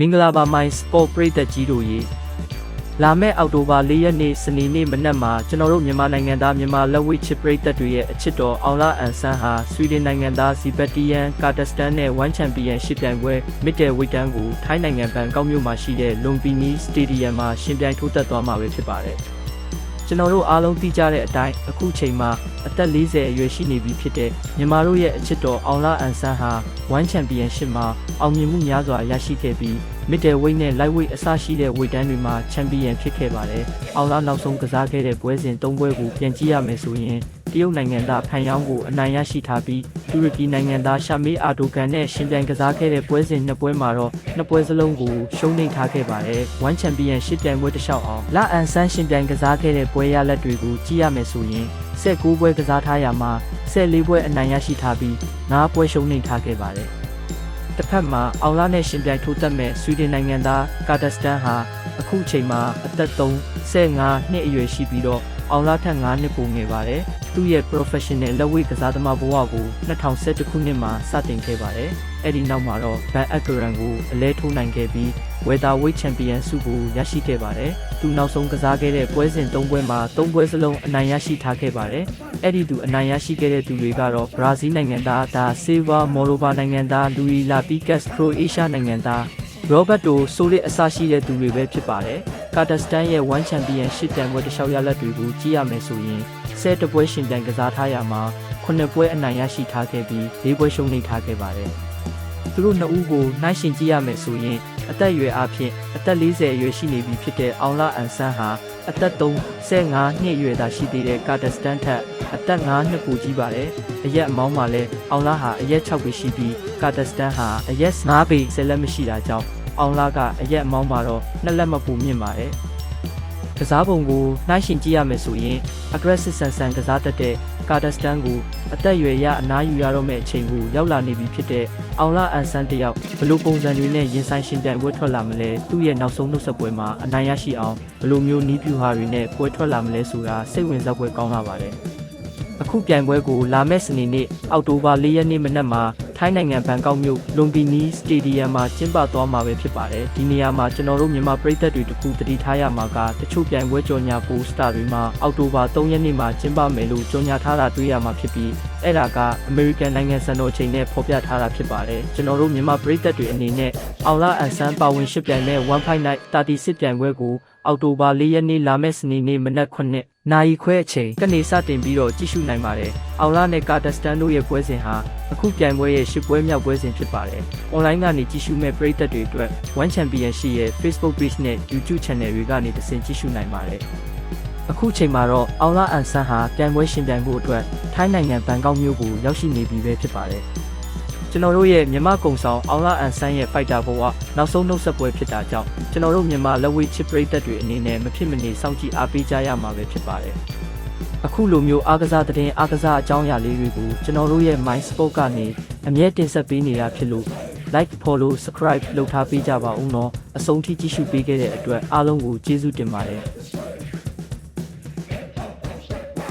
မင်္ဂလာပါမိုင်းစပေါ်ပရိသတ်ကြီးတို့ရေလာမယ့်အောက်တိုဘာ၄ရက်နေ့စနေနေ့မနက်မှာကျွန်တော်တို့မြန်မာနိုင်ငံသားမြန်မာလက်ဝိတ်ချစ်ပရိသတ်တွေရဲ့အချစ်တော်အောင်လာအန်ဆန်းဟာဆွီဒင်နိုင်ငံသားဇီဘက်တီယန်ကာတာစတန်နဲ့ဝမ်ချန်ပီယံရှစ်ပြိုင်ပွဲမစ်တယ်ဝိတ်တန်းကိုထိုင်းနိုင်ငံဘန်ကောက်မြို့မှာရှိတဲ့လွန်ပီနီစတေဒီယမ်မှာရှင်ပြိုင်ထိုးသက်သွားမှာပဲဖြစ်ပါတယ် ကျွန်တော်တို့အားလုံးသိကြတဲ့အတိုင်းအခုချိန်မှာအသက်40အရွယ်ရှိနေပြီဖြစ်တဲ့မြန်မာတို့ရဲ့အချစ်တော်အောင်လာအန်ဆန်းဟာဝမ်ချန်ပီယံရှစ်မှာအောင်မြင်မှုများစွာရရှိခဲ့ပြီး middle weight နဲ့ light weight အစရှိတဲ့ weight တန်းတွေမှာ champion ဖြစ်ခဲ့ပါတယ်။အောင်လာနောက်ဆုံးကစားခဲ့တဲ့ပွဲစဉ်၃ပွဲကိုပြန်ကြည့်ရမယ်ဆိုရင်တရုတ်နိုင်ငံသားဖန်ယောင်းကိုအနိုင်ရရှိထားပြီး တူရကီနိုင်ငံသားရှာမေးအာတိုကန်နဲ့ရှင်ပြိုင်ကစားခဲ့တဲ့ပွဲစဉ်နှစ်ပွဲမှာတော့နှစ်ပွဲစလုံးကိုရှုံးနိမ့်ထားခဲ့ပါတယ်။ one champion ရှစ်ပြိုင်ပွဲတစ်လျှောက်အောင်လာအန်ဆန်းရှင်ပြိုင်ကစားခဲ့တဲ့ပွဲရလက်တွေကိုကြည့်ရမယ်ဆိုရင်16ပွဲကစားထားရမှာ14ပွဲအနိုင်ရရှိထားပြီး9ပွဲရှုံးနိမ့်ထားခဲ့ပါတယ်။တစ်ဖက်မှာအောင်လာနဲ့ရှင်ပြိုင်ထိုးသက်မဲ့ဆွီဒင်နိုင်ငံသားကာတာစတန်ဟာအခုချိန်မှာအသက်35နှစ်အရွယ်ရှိပြီးတော့ အောင်လာထက်9နှစ်ပိုငယ်ပါတယ်။သူ့ရဲ့ professional လက်ဝှေ့ကစားသမားဘဝကို2011ခုနှစ်မှာစတင်ခဲ့ပါတယ်။အဲ့ဒီနောက်မှာတော့ Van Ackeren ကိုအလဲထိုးနိုင်ခဲ့ပြီး Welterweight Champion ဆုကိုရရှိခဲ့ပါတယ်။သူနောက်ဆုံးကစားခဲ့တဲ့ပွဲစဉ်၃ပွဲမှာ၃ပွဲစလုံးအနိုင်ရရှိထားခဲ့ပါတယ်။အဲ့ဒီသူအနိုင်ရရှိခဲ့တဲ့သူတွေကတော့ဘရာဇီးနိုင်ငံသားဒါဆေဗာမော်ရိုဘာနိုင်ငံသားလူီလာပီကက်စ်ခရိုအေးရှားနိုင်ငံသားရောဘတ်တိုဆိုလစ်အစရှိတဲ့သူတွေပဲဖြစ်ပါတယ်။ ကာတာစတန်ရဲ့1ချန်ပီယံရှစ်တန်ပွဲတစ်လျှောက်ရလက်တွေကိုကြည့်ရမယ်ဆိုရင်ဆဲတပွဲရှင်တန်ကစားထားရမှာ9ပွဲအနိုင်ရရှိထားခဲ့ပြီး၄ပွဲရှုံးနိမ့်ထားခဲ့ပါတယ်။သူတို့နှစ်ဦးကိုနှိုင်းယှဉ်ကြည့်ရမယ်ဆိုရင်အသက်အရွယ်အဖြစ်အသက်40အရွယ်ရှိနေပြီဖြစ်တဲ့အောင်လာအန်ဆန်းဟာအသက်35နှစ်အရွယ်သာရှိသေးတဲ့ကာတာစတန်ထက်အသက်9နှစ်ပိုကြီးပါတယ်။အရက်အမောင်းမှာလည်းအောင်လာဟာအရက်6ပေရှိပြီးကာတာစတန်ဟာအရက်9ပေ10လက်မရှိတာကြောင့် အောင်လာကအရက်အမောင်းမှာတော့နှစ်လက်မပူမြင့်ပါတယ်။ကစားပုံကိုနှိုင်းယှဉ်ကြည့်ရမယ်ဆိုရင် aggressive ဆန်ဆန်ကစားတတ်တဲ့ကာတာစတန်ကိုအသက်အရွယ်ရအနားယူရတော့မယ့်အချိန်ကိုရောက်လာနေပြီဖြစ်တဲ့အောင်လာအန်ဆန်တယောက်ဘလို့ပုံစံတွေနဲ့ရင်ဆိုင်ရှင်ပြိုင်ပွဲထွက်လာမလဲသူ့ရဲ့နောက်ဆုံးနှုတ်ဆက်ပွဲမှာအနိုင်ရရှိအောင်ဘလို့မျိုးနီးပြူဟာတွေနဲ့ပွဲထွက်လာမလဲဆိုတာစိတ်ဝင်စားပွဲကောင်းလာပါတယ်အခုပြိုင်ပွဲကိုလာမယ့်စနေနေ့အောက်တိုဘာ၄ရက်နေ့မနက်မှာ ထိုင်းနိုင်ငံဘန်ကောက်မြို့လွန်ပီနီစတေဒီယမ်မှာကျင်းပသွားမှာပဲဖြစ်ပါတယ်ဒီနေရာမှာကျွန်တော်တို့မြန်မာပြည်သက်တွေတခုတတိထားရမှာကတချို့ပြိုင်ပွဲကြော်ညာပိုစတာတွေမှာအောက်တိုဘာ3ရက်နေ့မှာကျင်းပမယ်လို့ကြော်ညာထားတာတွေ့ရမှာဖြစ်ပြီးအဲ့ဒါကအမေရိကန်နိုင်ငံစံတော်ချိန်နဲ့ဖော်ပြထားတာဖြစ်ပါတယ်ကျွန်တော်တို့မြန်မာပြည်သက်တွေအနေနဲ့အောင်လာအန်ဆန်ပါဝင်ရှစ်ပြိုင်မဲ့1 fight night 36ပြိုင်ပွဲကိုအောက်တိုဘာ၄ရက်နေ့လာမယ့်စနေနေ့မနက်9 နာရီခွဲအချိန်ကနေစတင်ပြီးတော့ကြည့်ရှုနိုင်ပါတယ်။အောင်လာနဲ့ကာတာစတန်တို့ရဲ့ပွဲစဉ်ဟာအခုပြိုင်ပွဲရဲ့ရှစ်ပွဲမြောက်ပွဲစဉ်ဖြစ်ပါတယ်။ online ကနေကြည့်ရှုမဲ့ပရိသတ်တွေအတွက် One Champion ရှိရဲ့ Facebook page နဲ့ YouTube channel တွေကနေတဆင့်ကြည့်ရှုနိုင်ပါတယ်။အခုချိန်မှာတော့အောင်လာအန်ဆန်ဟာပြိုင်ပွဲရှင်ပြိုင်ဖို့အတွက်ထိုင်းနိုင်ငံဘန်ကောက်မြို့ကိုရောက်ရှိနေပြီပဲဖြစ်ပါတယ်။ ကျွန်တော်တို့ရဲ့မြန်မာကုံဆောင်အောင်လာအန်ဆန်ရဲ့ fighter ဘဝနောက်ဆုံးနှုတ်ဆက်ပွဲဖြစ်တာကြောင့်ကျွန်တော်တို့မြန်မာလက်ဝဲချစ်ပရိသတ်တွေအနေနဲ့မဖြစ်မနေစောင့်ကြည့်အားပေးကြရမှာပဲဖြစ်ပါတယ်။အခုလိုမျိုးအားကစားသတင်းအားကစားအကြောင်းအရာလေးတွေကိုကျွန်တော်တို့ရဲ့ My Sport ကနေအမြဲတင်ဆက်ပေးနေတာဖြစ်လို့ like follow subscribe လုပ်ထားပေးကြပါဦးနော်အဆုံးထိကြည့်ရှုပေးခဲ့တဲ့အတွက်အားလုံးကိုကျေးဇူးတင်ပါတယ်။